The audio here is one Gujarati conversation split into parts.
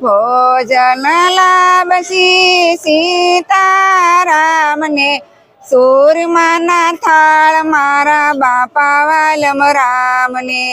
ભોજન લાભસી સીતારામને. સૂરમાના થાળ મારા બાપા વાલમ રામને.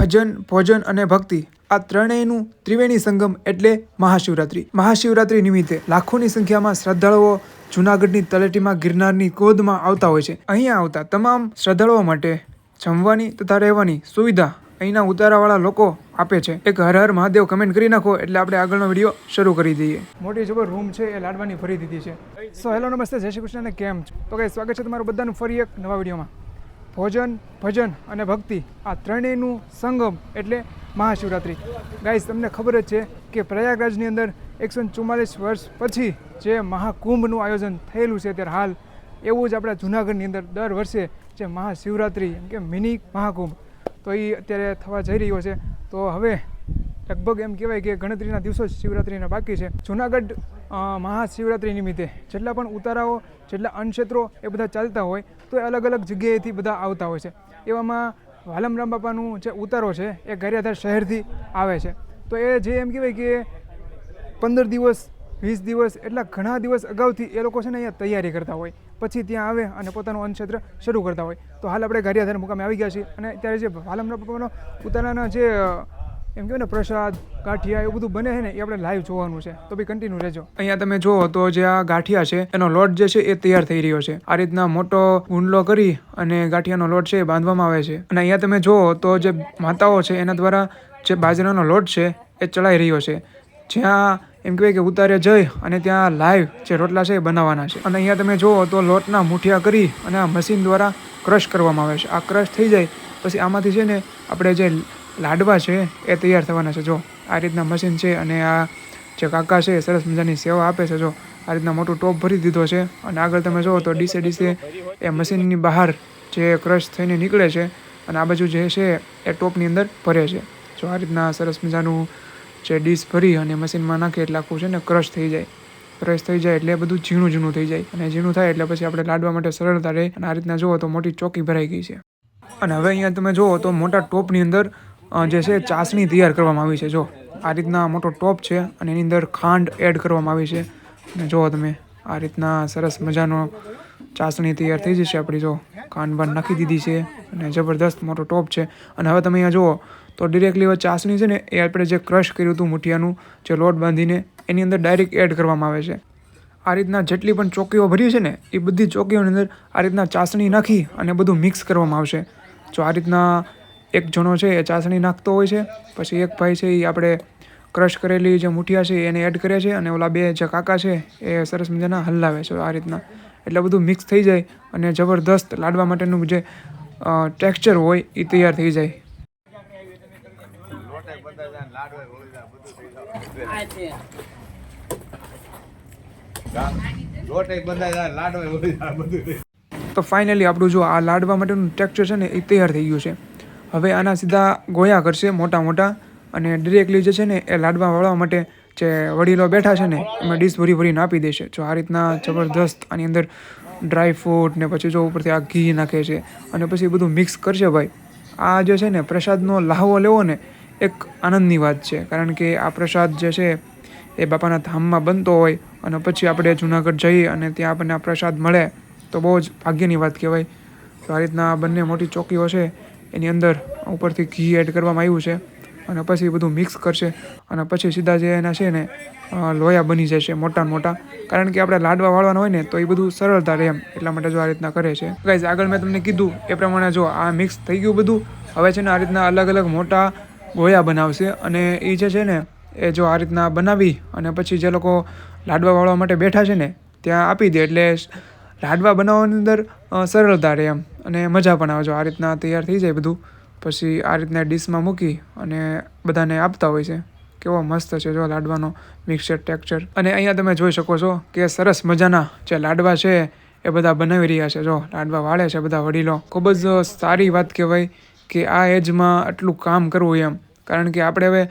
ભજન, ભોજન અને ભક્તિ આ ત્રણેયનું ત્રિવેણી સંગમ એટલે મહાશિવરાત્રિ. મહાશિવરાત્રિ નિમિત્તે લાખોની સંખ્યામાં શ્રદ્ધાળુઓ જૂનાગઢની તલેટીમાં ગિરનારની ગોદમાં આવતા હોય છે. અહીંયા આવતા તમામ શ્રદ્ધાળુઓ માટે જમવાની તથા રહેવાની સુવિધા અહીંના ઉતારાવાળા લોકો આપે છે. એક હર હર મહાદેવ કમેન્ટ કરી નાખો, એટલે આપણે આગળનો વીડિયો શરૂ કરી દઈએ. મોટી જબર રૂમ છે, એ લાડવાની ફરી દીધી છે. સો હેલો નમસ્તે, જય શ્રી કૃષ્ણ કેમ છો? તો કઈ સ્વાગત છે તમારું બધાનું ફરી એક નવા વિડીયોમાં ભોજન, ભજન અને ભક્તિ, આ ત્રણેયનું સંગમ એટલે મહાશિવરાત્રિ. ગાઈઝ તમને ખબર જ છે કે પ્રયાગરાજની અંદર એકસો ચુમ્માલીસ વર્ષ પછી જે મહાકુંભનું આયોજન થયેલું છે ત્યારે હાલ, એવું જ આપણા જૂનાગઢની અંદર દર વર્ષે જે મહાશિવરાત્રિ, એમ કે મિની મહાકુંભ તો એ અત્યારે થવા જઈ રહ્યો છે. તો હવે લગભગ એમ કહેવાય કે ગણતરીના દિવસો જ શિવરાત્રિના બાકી છે. જુનાગઢ મહાશિવરાત્રિ નિમિત્તે જેટલા પણ ઉતારાઓ, જેટલા અનક્ષેત્રો એ બધા ચાલતા હોય, તો એ અલગ અલગ જગ્યાએથી બધા આવતા હોય છે. એવામાં વાલમરામ બાપાનું જે ઉતારો છે, એ ગારિયાધાર શહેરથી આવે છે. તો એ જે એમ કહેવાય કે પંદર દિવસ, વીસ દિવસ, એટલા ઘણા દિવસ અગાઉથી એ લોકો છે ને અહીંયા તૈયારી કરતા હોય. પછી ત્યાં આવે અને પોતાનું અન્નક્ષેત્ર શરૂ કરતા હોય. તો હાલ આપણે ગારિયાધાર મુકામે આવી ગયા છીએ અને ત્યારે જે વાલમના પપ્પાનો પોતાના જે એમ કહેવાય ને, પ્રસાદ, ગાંઠિયા એવું બધું બને છે ને, એ આપણે લાઈવ જોવાનું છે. તો બી કન્ટિન્યુ રહેજો. અહીંયા તમે જુઓ તો જે આ ગાંઠિયા છે, એનો લોટ જે છે એ તૈયાર થઈ રહ્યો છે. આ રીતના મોટો ગુંડલો કરી અને ગાંઠિયાનો લોટ છે એ બાંધવામાં આવે છે. અને અહીંયા તમે જુઓ તો જે માતાઓ છે, એના દ્વારા જે બાજરાનો લોટ છે, એ ચડાઈ રહ્યો છે. જ્યાં એમ કહેવાય કે, ઉતારે જઈ અને ત્યાં લાઈવ જે રોટલા છે એ બનાવવાના છે. અને અહીંયા તમે જુઓ તો લોટના મુઠિયા કરી અને આ મશીન દ્વારા ક્રશ કરવામાં આવે છે. આ ક્રશ થઈ જાય પછી આમાંથી છે ને આપણે જે લાડવા છે એ તૈયાર થવાના છે. જો, આ રીતના મશીન છે અને આ જે કાકા છે એ સરસ મજાની સેવા આપે છે. જો, આ રીતના મોટું ટોપ ભરી દીધો છે. અને આગળ તમે જુઓ તો ડીસે ડીસે એ મશીનની બહાર જે ક્રશ થઈને નીકળે છે અને આ બાજુ જે છે એ ટોપની અંદર ભરે છે. જો, આ રીતના સરસ મજાનું જે ડીશ ભરી અને મશીનમાં નાખે એટલે આખું છે ને ક્રશ થઈ જાય. ક્રશ થઈ જાય એટલે બધું ઝીણું ઝીણું થઈ જાય. અને ઝીણું થાય એટલે પછી આપણે લાડવા માટે સરળતા રહે. અને આ રીતના જુઓ તો મોટી ચોકી ભરાઈ ગઈ છે. અને હવે અહીંયા તમે જુઓ તો મોટા ટોપની અંદર જે છે ચાસણી તૈયાર કરવામાં આવી છે. જો આ રીતના મોટો ટોપ છે અને એની અંદર ખાંડ એડ કરવામાં આવી છે. અને જુઓ તમે, આ રીતના સરસ મજાનો ચાસણી તૈયાર થઈ જશે આપણી. જો ખાંડ બાંડ નાખી દીધી છે. અને જબરદસ્ત મોટો ટોપ છે. અને હવે તમે અહીંયા જુઓ, તો ડિરેક્ટલી હવે ચાસણી છે ને, એ આપણે જે ક્રશ કર્યું હતું મુઠિયાનું, જે લોટ બાંધીને, એની અંદર ડાયરેક્ટ એડ કરવામાં આવે છે. આ રીતના જેટલી પણ ચોકીઓ ભરી છે ને, એ બધી ચોકીઓની અંદર આ રીતના ચાસણી નાખી અને બધું મિક્સ કરવામાં આવશે. જો આ રીતના એક જણો છે એ ચાસણી નાખતો હોય છે, પછી એક ભાઈ છે એ આપણે ક્રશ કરેલી જે મુઠિયા છે એને એડ કરે છે અને ઓલા બે જે કાકા છે એ સરસ મજાના હલાવે છે આ રીતના. એટલે બધું મિક્સ થઈ જાય અને જબરદસ્ત લાડવા માટેનું જે ટેક્સચર હોય એ તૈયાર થઈ જાય. તો ફાઇનલી આપણું જો આ લાડવા માટેનું ટેક્સચર છે ને એ તૈયાર થઈ ગયું છે. હવે આના સીધા ગોયા કરશે મોટા મોટા અને ડિરેક્ટલી જે છે ને, એ લાડવા વાળવા માટે જે વડીલો બેઠા છે ને, એમાં ડીશ ભરી ભરીને આપી દેશે જો આ રીતના જબરદસ્ત આની અંદર ડ્રાય ફ્રૂટ ને પછી જો ઉપરથી આ ઘી નાખે છે અને પછી બધું મિક્સ કરશે ભાઈ. આ જે છે ને, પ્રસાદનો લાહવો લેવો ને, એક આનંદની વાત છે. કારણ કે આ પ્રસાદ જે છે, એ બાપાના ધામમાં બનતો હોય અને પછી આપણે જુનાગઢ જઈએ અને ત્યાં આપણને આ પ્રસાદ મળે, તો બહુ જ ભાગ્યની વાત કહેવાય. તો આ રીતના બંને મોટી ચોકીઓ છે, એની અંદર ઉપરથી ઘી એડ કરવામાં આવ્યું છે. અને પછી બધું મિક્સ કરશે અને પછી સીધા જે એના છે ને લોયા બની જશે મોટા મોટા. કારણ કે આપણે લાડવા વાળવાના હોય ને, તો એ બધું સરળતા રહે એમ. એટલા માટે જો આ રીતના કરે છે. ગાઈઝ આગળ મેં તમને કીધું એ પ્રમાણે જો આ મિક્સ થઈ ગયું બધું, હવે છે ને આ રીતના અલગ અલગ મોટા ગોયા બનાવશે. અને એ જે છે ને, એ જો આ રીતના બનાવી અને પછી જે લોકો લાડવા વાળવા માટે બેઠા છે ને, ત્યાં આપી દે. એટલે લાડવા બનાવવાની અંદર સરળતા રહે એમ. અને મજા પણ આવે જો આ રીતના તૈયાર થઈ જાય બધું. પછી આ રીતના ડીશમાં મૂકી અને બધાને આપતા હોય છે. કેવો મસ્ત છે જો લાડવાનો મિક્સર ટેક્સચર અને અહીંયા તમે જોઈ શકો છો કે સરસ મજાના જે લાડવા છે એ બધા બનાવી રહ્યા છે. જો લાડવા વાળે છે બધા વડીલો. ખૂબ જ સારી વાત કહેવાય કે આ એજમાં આટલું કામ કરવું એમ. કારણ કે આપણે હવે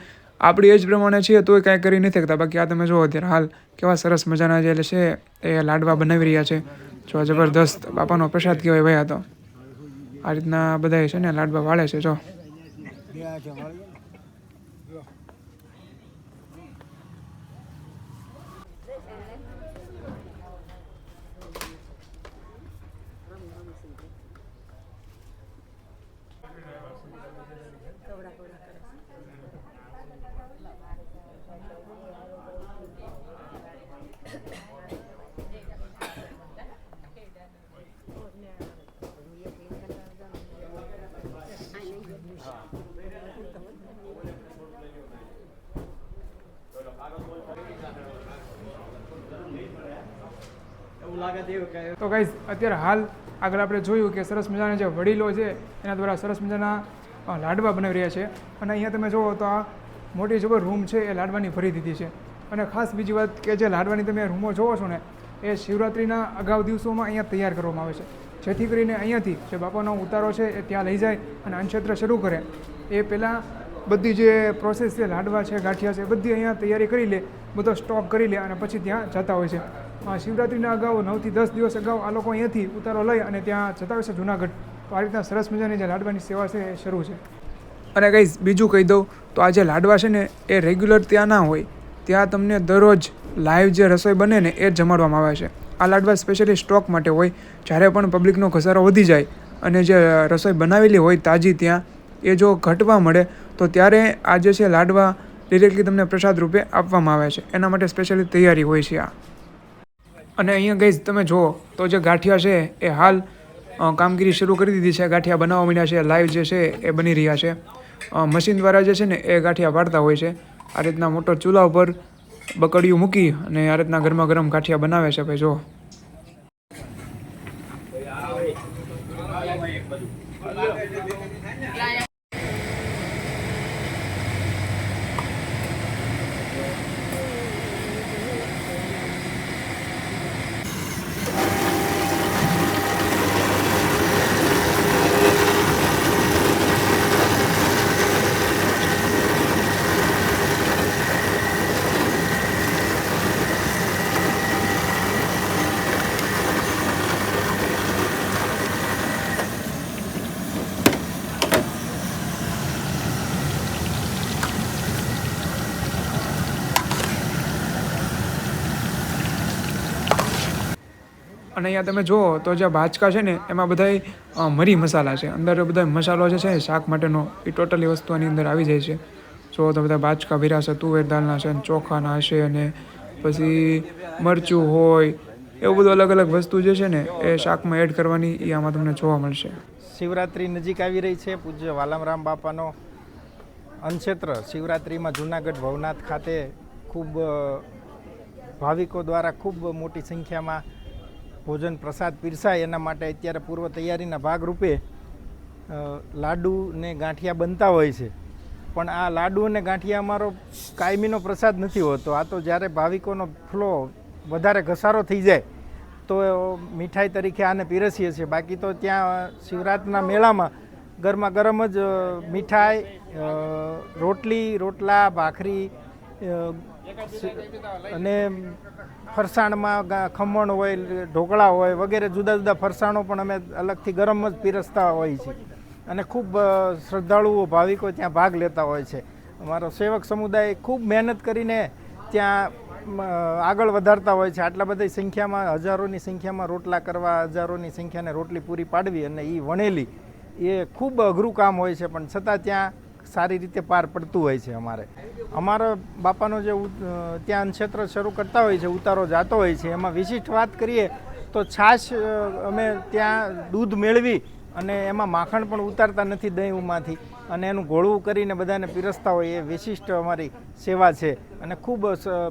આપણી એજ પ્રમાણે છીએ તોય કાંઈ કરી નથી શકતા. બાકી આ તમે જુઓ અત્યારે હાલ કેવા સરસ મજાના જે છે એ લાડવા બનાવી રહ્યા છે. જો જબરદસ્ત બાપાનો પ્રસાદ કહેવાય ભાઈ આ તો. આ રીતના બધા છે ને લાડવા વાળે છે જો. તો ગાઈઝ અત્યારે હાલ આગળ આપણે જોયું કે સરસ મજાના જે વડીલો છે, એના દ્વારા સરસ મજાના લાડવા બનાવી રહ્યા છે. અને અહીંયા તમે જુઓ તો આ મોટી જબર રૂમ છે એ લાડવાની ભરી દીધી છે. અને ખાસ બીજી વાત કે જે લાડવાની તમે રૂમો જોવો છો ને, એ શિવરાત્રિના અગાઉ દિવસોમાં અહીંયા તૈયાર કરવામાં આવે છે. જેથી કરીને અહીંયાથી જે બાપાનો ઉતારો છે એ ત્યાં લઈ જાય અને અન્નક્ષેત્ર શરૂ કરે. એ પહેલાં બધી જે પ્રોસેસ છે, લાડવા છે, ગાંઠિયા છે બધી અહીંયા તૈયારી કરી લે, બધો સ્ટોક કરી લે અને પછી ત્યાં જતા હોય છે. શિવરાત્રિના અગાઉ, નવથી દસ દિવસ અગાઉ આ લોકો અહીંયાથી ઉતારો લઈ અને ત્યાં જતા હોય છે જુનાગઢ. તો આ રીતના સરસ મજાની જે લાડવાની સેવા છે એ શરૂ છે. અને કંઈ બીજું કહી દઉં, તો આ જે લાડવા છે ને, એ રેગ્યુલર ત્યાં ના હોય. ત્યાં તમને દરરોજ લાઈવ જે રસોઈ બને ને, એ જમાડવામાં આવે છે. આ લાડવા સ્પેશિયલી સ્ટોક માટે હોય. જ્યારે પણ પબ્લિકનો ઘસારો વધી જાય અને જે રસોઈ બનાવેલી હોય તાજી ત્યાં, એ જો ઘટવા મળે, તો ત્યારે આ જે છે લાડવા ડિરેક્ટલી તમને પ્રસાદ રૂપે આપવામાં આવે છે. એના માટે સ્પેશિયલી તૈયારી હોય છે આ. અને અહીંયા ગઈ તમે જુઓ, તો જે ગાંઠિયા છે, એ હાલ કામગીરી શરૂ કરી દીધી છે. ગાંઠિયા બનાવવા માંડ્યા છે લાઈવ જે છે, એ બની રહ્યા છે. મશીન દ્વારા જે છે ને, એ ગાંઠિયા પાડતા હોય છે. આ રીતના મોટો ચૂલા ઉપર બકડીયું મૂકી અને આ રીતના ગરમા ગરમ ગાંઠિયા બનાવે છે. ભાઈ જો અને અહીંયા તમે જુઓ તો જે બાચકા છે ને, એમાં બધાય મરી મસાલા છે. અંદર બધા મસાલો જે છે શાક માટેનો એ ટોટલી વસ્તુ આની અંદર આવી જાય છે. જો તો બધા બાચકા વિરાશે તુવેર દાળના છે, અને ચોખાના હશે અને પછી મરચું હોય, એવું બધું અલગ અલગ વસ્તુ જે છે ને, એ શાકમાં એડ કરવાની એ આમાં તમને જોવા મળશે. શિવરાત્રિ નજીક આવી રહી છે, પૂજ્ય વાલામરામ બાપાનો અનક્ષેત્ર. શિવરાત્રિમાં જૂનાગઢ ભવનાથ ખાતે ખૂબ ભાવિકો દ્વારા ખૂબ મોટી સંખ્યામાં ભોજન પ્રસાદ પીરસાય એના માટે અત્યારે પૂર્વ તૈયારીના ભાગરૂપે લાડુ ને ગાંઠિયા બનતા હોય છે. પણ આ લાડુ અને ગાંઠિયા અમારો કાયમીનો પ્રસાદ નથી હોતો. આ તો જ્યારે ભાવિકોનો ફ્લો વધારે ઘસારો થઈ જાય, તો મીઠાઈ તરીકે આને પીરસીએ છીએ. બાકી તો ત્યાં શિવરાતના મેળામાં ગરમા ગરમ જ મીઠાઈ રોટલી, રોટલા, ભાખરી અને ફરસાણમાં ખમણ હોય, ઢોકળા હોય, વગેરે જુદા જુદા ફરસાણો પણ અમે અલગથી ગરમ જ પીરસતા હોઈએ છીએ અને ખૂબ શ્રદ્ધાળુઓ, ભાવિકો ત્યાં ભાગ લેતા હોય છે. અમારો સેવક સમુદાય ખૂબ મહેનત કરીને ત્યાં આગળ વધારતા હોય છે. આટલા બધી સંખ્યામાં, હજારોની સંખ્યામાં રોટલા કરવા, હજારોની સંખ્યાને રોટલી પૂરી પાડવી અને એ વણેલી, એ ખૂબ અઘરું કામ હોય છે. પણ છતાં ત્યાં સારી રીતે પાર પડતું હોય છે અમારે. અમારો બાપાનો જે ત્યાં ક્ષેત્ર શરૂ કરતા હોય છે, ઉતારો જાતો હોય છે, એમાં વિશિષ્ટ વાત કરીએ તો છાશ અમે ત્યાં દૂધ મેળવી અને એમાં માખણ પણ ઉતારતા નથી દહીંમાંથી. અને એનું ગોળવું કરીને બધાને પીરસતા હોય એ વિશિષ્ટ અમારી સેવા છે. અને ખૂબ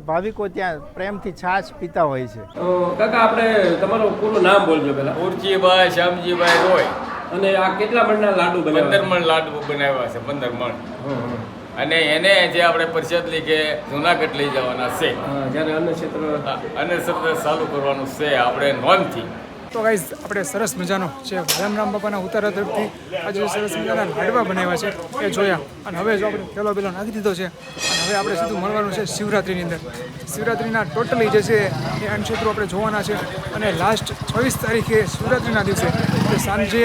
ભાવિકો ત્યાં પ્રેમથી છાશ પીતા હોય છે. કાકા, આપણે તમારું પૂરું નામ બોલજો પહેલા. પૂરજીભાઈ શ્યામજીભાઈ રોય. અને આ કેટલા મણના લાડુ પંદર મણ લાડુ બનાવ્યા છે પંદર મણ. અને એને જે આપણે પરિષદ લીધે જુનાગઢ લઈ જવાના છે. જ્યારે અન્ન ક્ષેત્ર અને ક્ષેત્ર ચાલુ કરવાનું છે આપણે નોંધથી. તો ગાઈઝ આપણે સરસ મજાનો જે રામ બાપાના ઉતારા તરફથી આજે સરસ મજાના લાડવા બનાવ્યા છે એ જોયા. અને હવે જો આપણે પેલો પેલો નાખી દીધો છે અને હવે આપણે સીધું મળવાનું છે શિવરાત્રિની અંદર. શિવરાત્રિના ટોટલી જે છે એ અન્નક્ષેત્રો આપણે જોવાના છે. અને લાસ્ટ છવ્વીસ તારીખે શિવરાત્રિના દિવસે સાંજે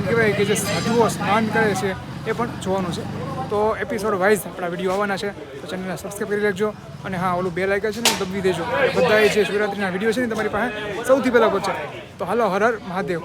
એમ કહેવાય કે જે સાધુઓ સ્નાન કરે છે, એ પણ જોવાનું છે. તો એપિસોડ વાઇઝ આપણા વીડિયો આવવાના છે, તો ચેનલને સબસ્ક્રાઈબ કરી લેજો અને હા, ઓલું બે લાઇકન છે ને, એ દેજો. બધા જે શિવરાત્રિના વીડિયો છે ને તમારી પાસે, સૌથી પહેલાં પહોંચે. તો હાલો, હર હર મહાદેવ.